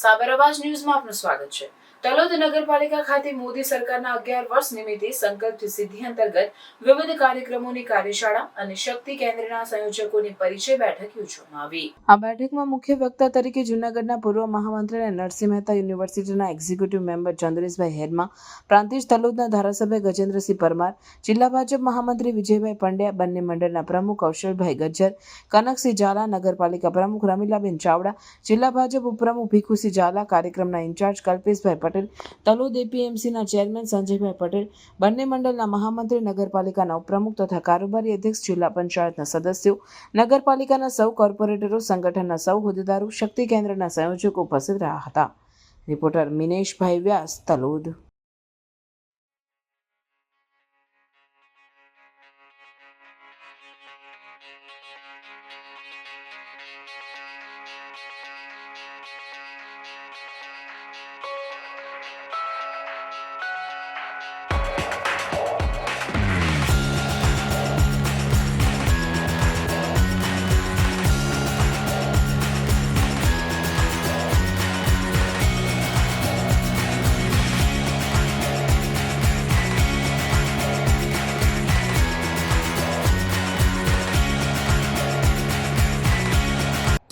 સાબર અવાજ ન્યૂઝમાં આપનું સ્વાગત છે તલોદ નગરપાલિકા ખાતે મોદી સરકારના અગિયાર વર્ષ નિમિત્તે સંકલ્પ સિદ્ધિ અંતર્ગત વિવિધ કાર્યક્રમોની કાર્યશાળા અને શક્તિ કેન્દ્રના સંયોજકોની પરિચય બેઠક યોજવામાં આવી. આ બેઠકમાં મુખ્ય વક્તા તરીકે જૂનાગઢના પૂર્વ મહામંત્રી અને નરસિંહ મહેતા યુનિવર્સિટીના એક્ઝિક્યુટિવ મેમ્બર ચંદ્રેશભાઈ હેરમા પ્રાંતિજ તલોદના ધારાસભ્ય ગજેન્દ્રસિંહ પરમાર, જિલ્લા ભાજપ મહામંત્રી વિજયભાઈ પંડ્યા, બંને મંડળના પ્રમુખ કૌશલભાઈ ગજ્જર, કનકસિંહ ઝાલા, નગરપાલિકા પ્રમુખ રમીલાબેન ચાવડા, જિલ્લા ભાજપ ઉપપ્રમુખ ભીખુસિંહ ઝાલા, કાર્યક્રમના ઇન્ચાર્જ કલ્પેશભાઈ પટેલ, તલોદ એપીએમસીના ચેરમેન સંજયભાઈ પટેલ, બંને મંડળના મહામંત્રી, નગરપાલિકાના ઉપપ્રમુખ તથા કારોબારી અધ્યક્ષ, જિલ્લા પંચાયતના સદસ્યો, નગરપાલિકાના સૌ કોર્પોરેટરો, સંગઠનના સૌ હોદ્દેદારો, શક્તિ કેન્દ્રના સંયોજકો ઉપસ્થિત રહ્યા હતા. રિપોર્ટર મિનેશભાઈ વ્યાસ, તલોદ.